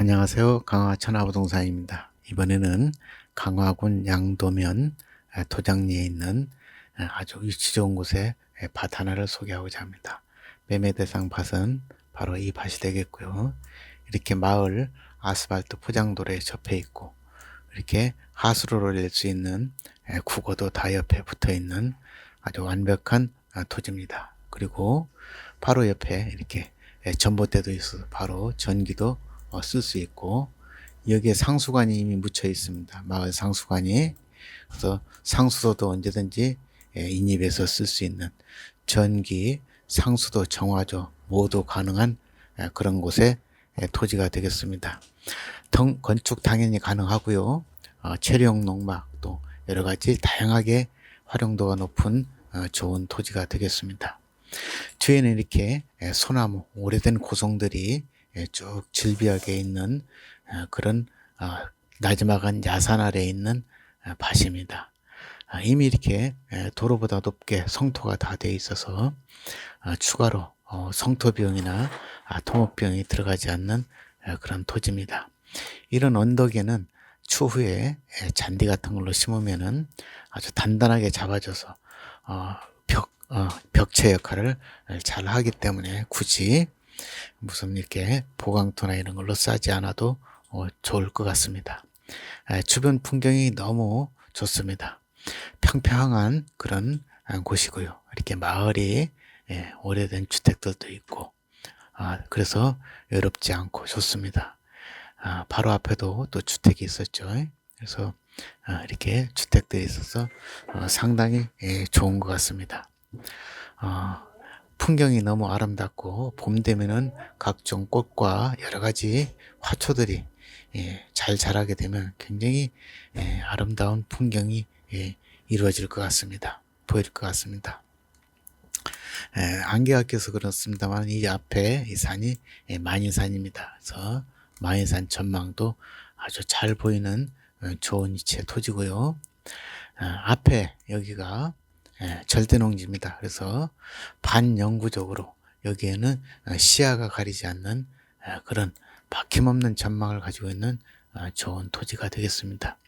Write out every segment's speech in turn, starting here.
안녕하세요. 강화 천하부동산입니다. 이번에는 강화군 양도면 도장리에 있는 아주 위치 좋은 곳에 밭 하나를 소개하고자 합니다. 매매 대상 밭은 바로 이 밭이 되겠고요. 이렇게 마을 아스팔트 포장도로에 접해 있고 이렇게 하수를 올릴 수 있는 국어도 다 옆에 붙어 있는 아주 완벽한 토지입니다. 그리고 바로 옆에 이렇게 전봇대도 있어서 바로 전기도 어, 쓸 수 있고 여기에 상수관이 이미 묻혀 있습니다. 마을 상수관이 그래서 상수도도 언제든지 예, 인입해서 쓸 수 있는 전기, 상수도, 정화조 모두 가능한 예, 그런 곳에 예, 토지가 되겠습니다. 덩, 건축 당연히 가능하고요. 어, 체류용 농막 또 여러 가지 다양하게 활용도가 높은 어, 좋은 토지가 되겠습니다. 뒤에는 이렇게 예, 소나무, 오래된 고성들이 예, 쭉 질비하게 있는 어, 그런 어, 나지막한 야산 아래에 있는 어, 밭입니다. 아, 이미 이렇게 예, 도로보다 높게 성토가 다 돼 있어서 추가로 성토 비용이나 아, 토목 비용이 들어가지 않는 그런 토지입니다. 이런 언덕에는 추후에 잔디 같은 걸로 심으면은 아주 단단하게 잡아줘서 벽 벽체 역할을 잘 하기 때문에 굳이 무슨 이렇게 보강토나 이런 걸로 싸지 않아도 어, 좋을 것 같습니다. 에, 주변 풍경이 너무 좋습니다. 평평한 그런 아, 곳이고요. 이렇게 마을이 예, 오래된 주택들도 있고 아, 그래서 외롭지 않고 좋습니다. 아, 바로 앞에도 또 주택이 있었죠. 그래서 아, 이렇게 주택들이 있어서 어, 상당히 예, 좋은 것 같습니다. 어, 풍경이 너무 아름답고 봄 되면은 각종 꽃과 여러 가지 화초들이 예, 잘 자라게 되면 굉장히 예, 아름다운 풍경이 예, 이루어질 것 같습니다. 보일 것 같습니다. 예, 안개가 껴서 그렇습니다만 이 앞에 이 산이 예, 만인산입니다. 그래서 만인산 전망도 아주 잘 보이는 어, 좋은 위치의 토지고요. 아, 앞에 여기가 예, 절대 농지입니다. 그래서 반영구적으로 여기에는 어, 시야가 가리지 않는 어, 그런 막힘없는 전망을 가지고 있는 어, 좋은 토지가 되겠습니다.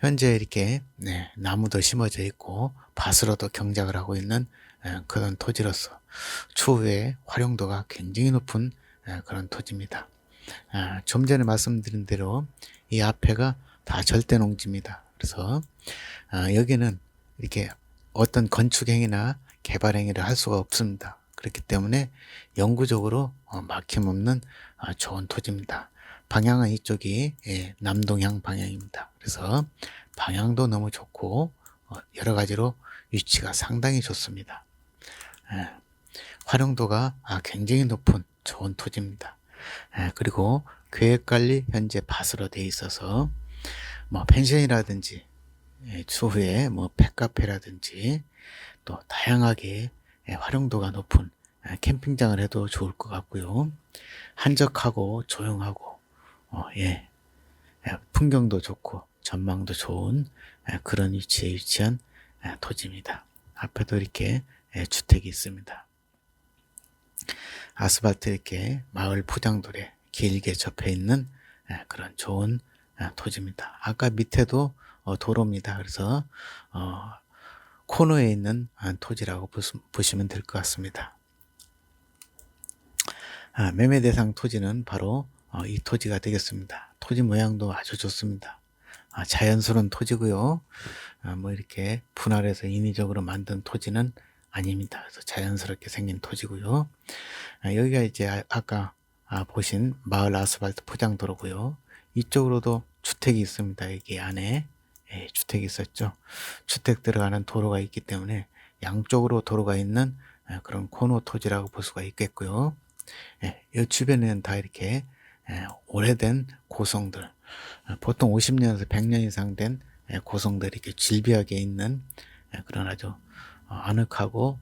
현재 이렇게 네, 나무도 심어져 있고 밭으로도 경작을 하고 있는 그런 토지로서 추후에 활용도가 굉장히 높은 그런 토지입니다. 아, 좀 전에 말씀드린 대로 이 앞에가 다 절대 농지입니다. 그래서 여기는 이렇게 어떤 건축 행위나 개발 행위를 할 수가 없습니다. 그렇기 때문에 영구적으로 어, 막힘없는 아, 좋은 토지입니다. 방향은 이쪽이 예, 남동향 방향입니다. 그래서 방향도 너무 좋고 어, 여러 가지로 위치가 상당히 좋습니다. 예, 활용도가 아, 굉장히 높은 좋은 토지입니다. 예, 그리고 계획관리 현재 밭으로 되어 있어서 뭐 펜션이라든지 예, 추후에 뭐 펫카페라든지 또 다양하게 예, 활용도가 높은 예, 캠핑장을 해도 좋을 것 같고요. 한적하고 조용하고 어, 예, 풍경도 좋고 전망도 좋은 그런 위치에 위치한 토지입니다. 앞에도 이렇게 주택이 있습니다. 아스팔트 이렇게 마을 포장도에 길게 접해 있는 그런 좋은 토지입니다. 아까 밑에도 어, 도로입니다. 그래서 어, 코너에 있는 토지라고 보시면 될 것 같습니다. 아, 매매 대상 토지는 바로 어, 이 토지가 되겠습니다. 토지 모양도 아주 좋습니다. 아, 자연스러운 토지고요. 아, 뭐 이렇게 분할해서 인위적으로 만든 토지는 아닙니다. 그래서 자연스럽게 생긴 토지고요. 아, 여기가 이제 아, 아까 아, 보신 마을 아스팔트 포장도로고요. 이쪽으로도 주택이 있습니다. 여기 안에 예, 주택이 있었죠. 주택 들어가는 도로가 있기 때문에 양쪽으로 도로가 있는 예, 그런 코너 토지라고 볼 수가 있겠고요. 예, 이 주변에는 다 이렇게 예, 오래된 고성들, 어, 보통 50년에서 100년 이상 된 예, 고성들이 이렇게 질비하게 있는 예, 그런 아주 어, 아늑하고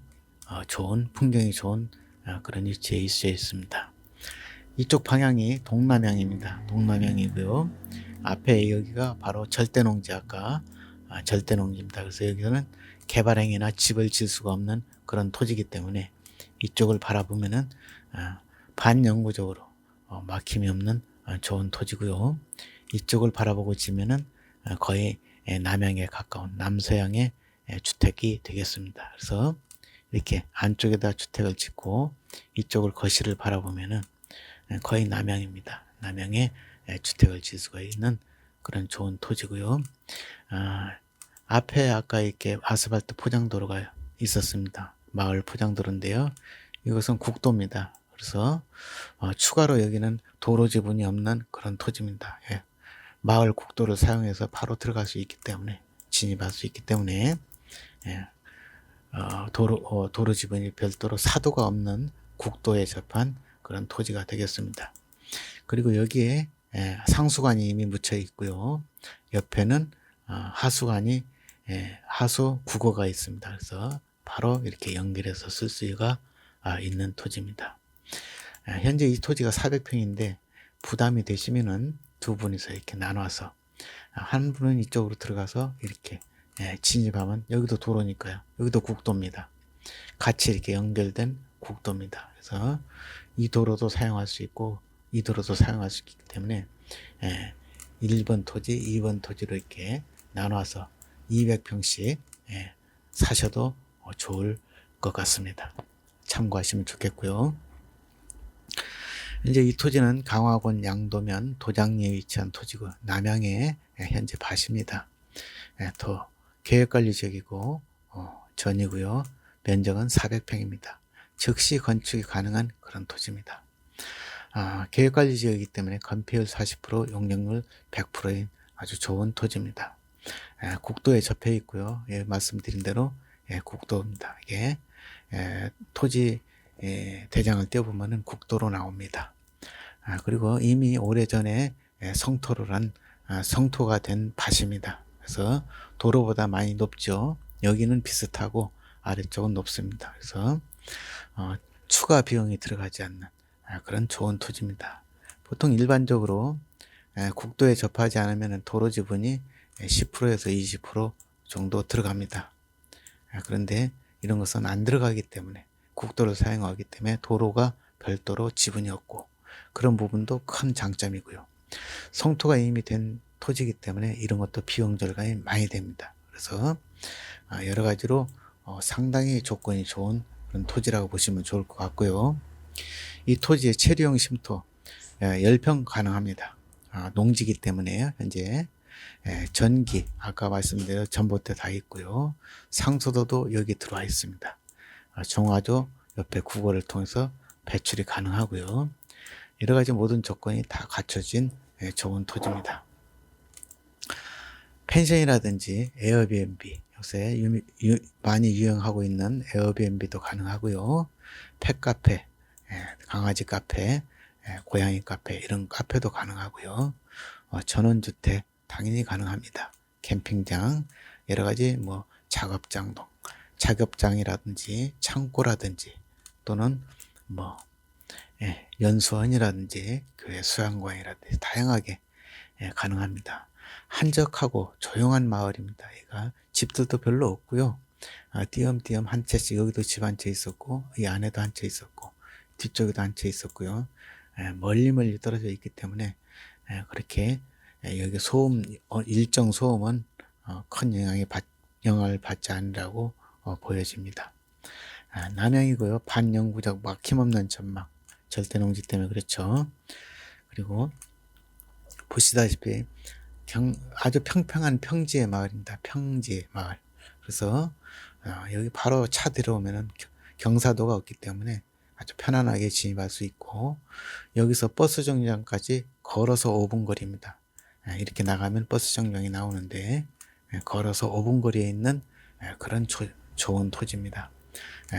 어, 좋은 풍경이 좋은 어, 그런 위치에 있어 있습니다. 이쪽 방향이 동남향입니다. 동남향이고요. 앞에 여기가 바로 절대농지 아까 아, 절대농지입니다. 그래서 여기서는 개발행위나 집을 질 수가 없는 그런 토지이기 때문에 이쪽을 바라보면은 아, 반영구적으로 어, 막힘이 없는 어, 좋은 토지고요. 이쪽을 바라보고 있으면은 어, 거의 예, 남향에 가까운 남서향의 예, 주택이 되겠습니다. 그래서 이렇게 안쪽에다 주택을 짓고 이쪽을 거실을 바라보면은 예, 거의 남향입니다. 남향에 예, 주택을 지을 수가 있는 그런 좋은 토지고요. 아, 앞에 아까 이렇게 아스팔트 포장도로가 있었습니다. 마을 포장도로인데요. 이것은 국도입니다. 그래서 어, 추가로 여기는 도로 지분이 없는 그런 토지입니다. 예. 마을 국도를 사용해서 바로 들어갈 수 있기 때문에 진입할 수 있기 때문에 예. 어, 도로 어, 도로 지분이 별도로 사도가 없는 국도에 접한 그런 토지가 되겠습니다. 그리고 여기에 예, 상수관이 이미 묻혀 있고요. 옆에는 어, 하수관이 예, 하수 국어가 있습니다. 그래서 바로 이렇게 연결해서 쓸 수가 아, 있는 토지입니다. 아, 현재 이 토지가 400평인데 부담이 되시면은 두 분이서 이렇게 나눠서 아, 한 분은 이쪽으로 들어가서 이렇게 예, 진입하면 여기도 도로니까요. 여기도 국도입니다. 같이 이렇게 연결된 국도입니다. 그래서 이 도로도 사용할 수 있고 이 도로도 사용할 수 있기 때문에 예, 1번 토지, 2번 토지로 이렇게 나눠서 200평씩 예, 사셔도 어, 좋을 것 같습니다. 참고하시면 좋겠고요. 이제 이 토지는 강화군 양도면 도장리에 위치한 토지고 남양의 현재 밭입니다. 예, 더 계획관리 지역이고 어, 전이고요. 면적은 400평입니다. 즉시 건축이 가능한 그런 토지입니다. 아, 계획관리 지역이기 때문에 건폐율 40%, 용적률 100%인 아주 좋은 토지입니다. 예, 국도에 접해 있고요. 예, 말씀드린 대로 예, 국도입니다. 이게 예, 토지 예, 대장을 떼어보면은 국도로 나옵니다. 아, 그리고 이미 오래전에 예, 성토를 한 아, 성토가 된 밭입니다. 그래서 도로보다 많이 높죠. 여기는 비슷하고 아래쪽은 높습니다. 그래서 어, 추가 비용이 들어가지 않는 아, 그런 좋은 토지입니다. 보통 일반적으로 예, 국도에 접하지 않으면 도로 지분이 10%에서 20% 정도 들어갑니다. 아, 그런데 이런 것은 안 들어가기 때문에 국도를 사용하기 때문에 도로가 별도로 지분이 없고 그런 부분도 큰 장점이고요. 성토가 이미 된 토지이기 때문에 이런 것도 비용 절감이 많이 됩니다. 그래서 아, 여러 가지로 어, 상당히 조건이 좋은 그런 토지라고 보시면 좋을 것 같고요. 이 토지의 체류형 심토 10평 가능합니다. 아, 농지기 때문에 현재 예, 전기 아까 말씀드린 전봇대 다 있고요. 상수도도 여기 들어와 있습니다. 아, 종화조 옆에 국어를 통해서 배출이 가능하고요. 여러 가지 모든 조건이 다 갖춰진 예, 좋은 토지입니다. 펜션이라든지 에어비앤비 요새 유, 유, 많이 유행하고 있는 에어비앤비도 가능하고요. 펫카페, 예, 강아지 카페, 예, 고양이 카페 이런 카페도 가능하고요. 어, 전원주택 당연히 가능합니다. 캠핑장 여러 가지 뭐 작업장도 작업장이라든지 창고라든지 또는 뭐 예, 연수원이라든지 교회 수양관이라든지 다양하게 예, 가능합니다. 한적하고 조용한 마을입니다. 얘가 집들도 별로 없고요. 아, 띄엄띄엄 한 채씩 여기도 집 한 채 있었고 이 안에도 한 채 있었고 뒤쪽에도 한채 있었고요. 예, 멀리 멀리 떨어져 있기 때문에 예, 그렇게 예, 여기 소음 어, 일정 소음은 어, 큰 영향이 받, 영향을 받지 않으라고 어, 보여집니다. 아, 남양이고요. 반영구적 막힘없는 전망. 절대 농지 때문에 그렇죠. 그리고 보시다시피 경, 아주 평평한 평지의 마을입니다. 평지의 마을. 그래서 어, 여기 바로 차 들어오면은 경사도가 없기 때문에 아주 편안하게 진입할 수 있고 여기서 버스 정류장까지 걸어서 5분 거리입니다. 예, 이렇게 나가면 버스 정류장이 나오는데 예, 걸어서 5분 거리에 있는 예, 그런 초, 좋은 토지입니다.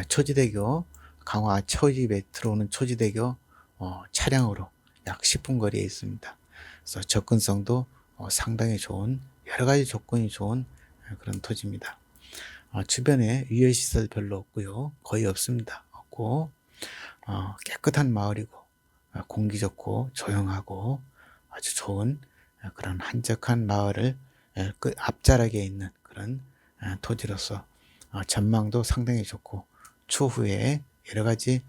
초지대교 강화 초집에 들어오는 초지대교 어, 차량으로 약 10분 거리에 있습니다. 그래서 접근성도 어, 상당히 좋은 여러 가지 조건이 좋은 그런 토지입니다. 어, 주변에 유해시설 별로 없고요. 거의 없습니다. 없고 어, 깨끗한 마을이고 어, 공기 좋고 조용하고 아주 좋은 그런 한적한 마을을 그 앞자락에 있는 그런 토지로서 전망도 상당히 좋고 추후에 여러 가지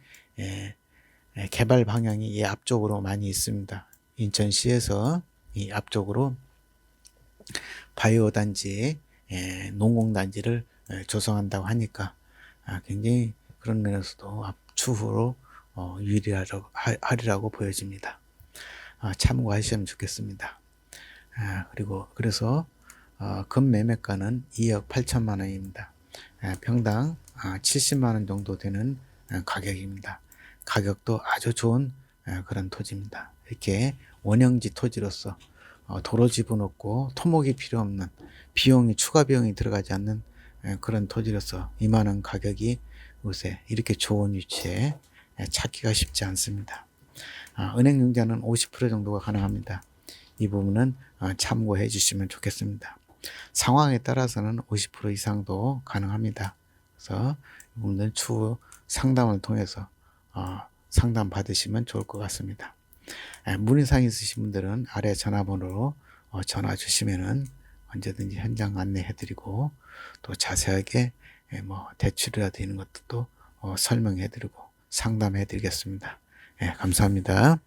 개발 방향이 이 앞쪽으로 많이 있습니다. 인천시에서 이 앞쪽으로 바이오 단지, 예, 농공 단지를 예, 조성한다고 하니까 아, 굉장히 그런 면에서도 앞 추후로 어, 유리하리라고 보여집니다. 아, 참고하시면 좋겠습니다. 아, 그리고 그래서 어, 금 매매가는 2억 8천만 원입니다. 아, 평당 아, 70만 원 정도 되는 아, 가격입니다. 가격도 아주 좋은 아, 그런 토지입니다. 이렇게 원형지 토지로서 어, 도로 집어넣고 토목이 필요 없는 비용이 추가 비용이 들어가지 않는 에, 그런 토지로서 이만한 가격이 요새 이렇게 좋은 위치에 에, 찾기가 쉽지 않습니다. 아, 은행 융자는 50% 정도가 가능합니다. 이 부분은 아, 참고해 주시면 좋겠습니다. 상황에 따라서는 50% 이상도 가능합니다. 그래서 이 부분은 추후 상담을 통해서 어, 상담 받으시면 좋을 것 같습니다. 에, 문의사항 있으신 분들은 아래 전화번호로 어, 전화 주시면은 언제든지 현장 안내해 드리고 또 자세하게 에, 뭐 대출이라도 있는 것도 어, 설명해 드리고 상담해 드리겠습니다. 예, 감사합니다.